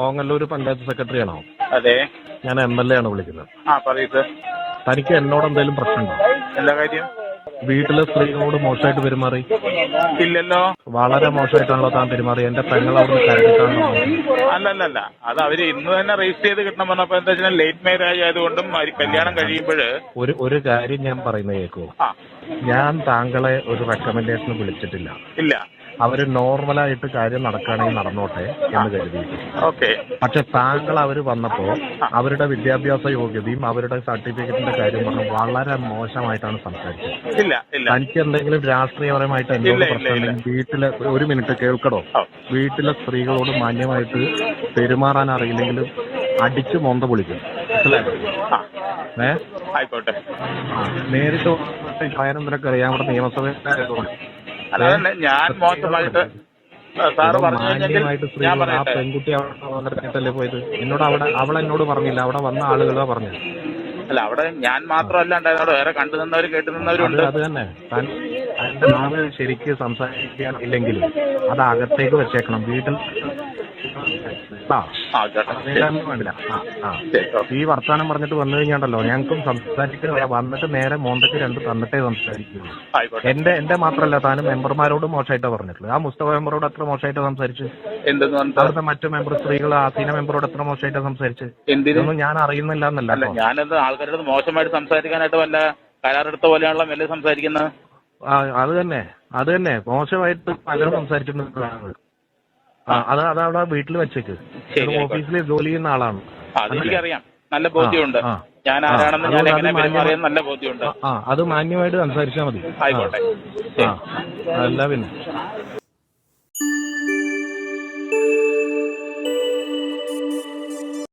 Ongallur panchayat secretary ആണോ? അതെ. ഞാൻ എം എൽ എ ആണ് വിളിക്കുന്നത്. ആ പറയൂ സർ തനിക്ക് എന്നോട് എന്തെങ്കിലും പ്രശ്നമുണ്ടോ? എന്താ കാര്യം? വീട്ടിലെ സ്ത്രീകളോട് മോശമായിട്ട് പെരുമാറി. ഇല്ലല്ലോ. വളരെ മോശമായിട്ടാണല്ലോ താൻ പെരുമാറി എന്റെ പെങ്ങൾ അവിടുന്ന് അല്ലല്ലല്ല. അത് അവർ ഇന്ന് തന്നെ രജിസ്റ്റർ ചെയ്ത് കിട്ടണം പറഞ്ഞപ്പോ എന്താ വെച്ചാൽ ലേറ്റ് മാരേജ് ആയതുകൊണ്ടും അവർ കല്യാണം കഴിയുമ്പോൾ ഒരു ഒരു കാര്യം ഞാൻ പറയുന്നത് കേൾക്കൂ ആ. ഞാൻ താങ്കളെ ഒരു റെക്കമെൻഡേഷന് വിളിച്ചിട്ടില്ല. ഇല്ല. അവർ നോർമലായിട്ട് കാര്യം നടക്കുകയാണെങ്കിൽ നടന്നോട്ടെ എന്ന് കരുതി ഓക്കെ പക്ഷെ താങ്കൾ അവർ വന്നപ്പോ അവരുടെ വിദ്യാഭ്യാസ യോഗ്യതയും അവരുടെ സർട്ടിഫിക്കറ്റിന്റെ കാര്യം പറഞ്ഞു വളരെ മോശമായിട്ടാണ് സംസാരിച്ചത്. ഇല്ല ഇല്ല. തനിക്ക് എന്തെങ്കിലും രാഷ്ട്രീയപരമായിട്ട് എന്തെങ്കിലും പ്രശ്നമുണ്ടെങ്കിൽ വീട്ടിലെ ഒരു മിനിറ്റ് കേൾക്കടോ. വീട്ടിലെ സ്ത്രീകളോട് മാന്യമായിട്ട് പെരുമാറാൻ അറിയില്ലെങ്കിലും അടിച്ച് മൊന്ത പൊളിക്കും. ഏ? ആയിക്കോട്ടെ. നേരിട്ട് ഭയനന്ദനൊക്കെ അറിയാം ഇവിടെ നിയമസഭയിലായതുകൊണ്ട്. അല്ലാതെ ഞാൻ മോശമായിട്ട് സാറ് പറഞ്ഞു ഞാൻ ആ പറയട്ടെ. പെൺകുട്ടി അവിടെ വന്നിട്ടല്ലേ പോയത്? എന്നോട് അവിടെ അവൾ എന്നോട് പറഞ്ഞില്ല. അവിടെ വന്ന ആളുകളാ പറഞ്ഞത്. അല്ല അവിടെ ഞാൻ മാത്രമല്ല ഉണ്ടായിരുന്നത്. വേറെ കണ്ടു നിന്നവരും കേട്ടു നിന്നവരും അത് ഉണ്ട്. അത് തന്നെ. താൻ തന്റെ നാവ് ശരിക്ക് സംസാരിക്കാൻ ഇല്ലെങ്കിലും അത് അകത്തേക്ക് വെച്ചേക്കണം. വീട്ടിൽ ആ ആ വേണ്ടില്ല ഈ വർത്തമാനം പറഞ്ഞിട്ട് വന്നു കഴിഞ്ഞാണ്ടല്ലോ ഞങ്ങൾക്കും സംസാരിക്കാൻ വന്നിട്ട് നേരെ മോന്തയ്ക്ക് രണ്ട് തന്നിട്ടേ സംസാരിക്കുള്ളൂ എന്റെ എന്റെ മാത്രമല്ല താനും മെമ്പർമാരോട് മോശമായിട്ടാ പറഞ്ഞിട്ടുള്ളത്. ആ മുസ്തഫ മെമ്പറോട് എത്ര മോശമായിട്ട് സംസാരിച്ചു? അവിടുത്തെ മറ്റു മെമ്പർ സ്ത്രീകൾ ആസീന മെമ്പറോട് എത്ര മോശമായിട്ട് സംസാരിച്ചു? എന്തിനൊന്നും ഞാൻ അറിയുന്നില്ല എന്നല്ല. ഞാനത് ആൾക്കാരോട് മോശമായിട്ട് സംസാരിക്കാനായിട്ട് വല്ല കരാറെടുത്ത പോലെയാണല്ലോ മെല്ലെ സംസാരിക്കുന്നത്. അത് തന്നെ. അത് തന്നെ. മോശമായിട്ട് പലരും സംസാരിച്ചിട്ടുണ്ട് അത് അത് അവിടെ വീട്ടിൽ വെച്ചേക്ക്. ഓഫീസിൽ ജോലി ചെയ്യുന്ന ആളാണ്. അത് എനിക്കറിയാം. നല്ല ബോധ്യമുണ്ട്. ഞാൻ ആരാണെന്ന് ഞാൻ എങ്ങനെ പെരുമാറിയെന്ന് നല്ല ബോധ്യമുണ്ട്. ആ അത് മാന്യമായിട്ട് സംസാരിച്ചാൽ മതി. ആയിക്കോട്ടെ. ആ അല്ല പിന്നെ.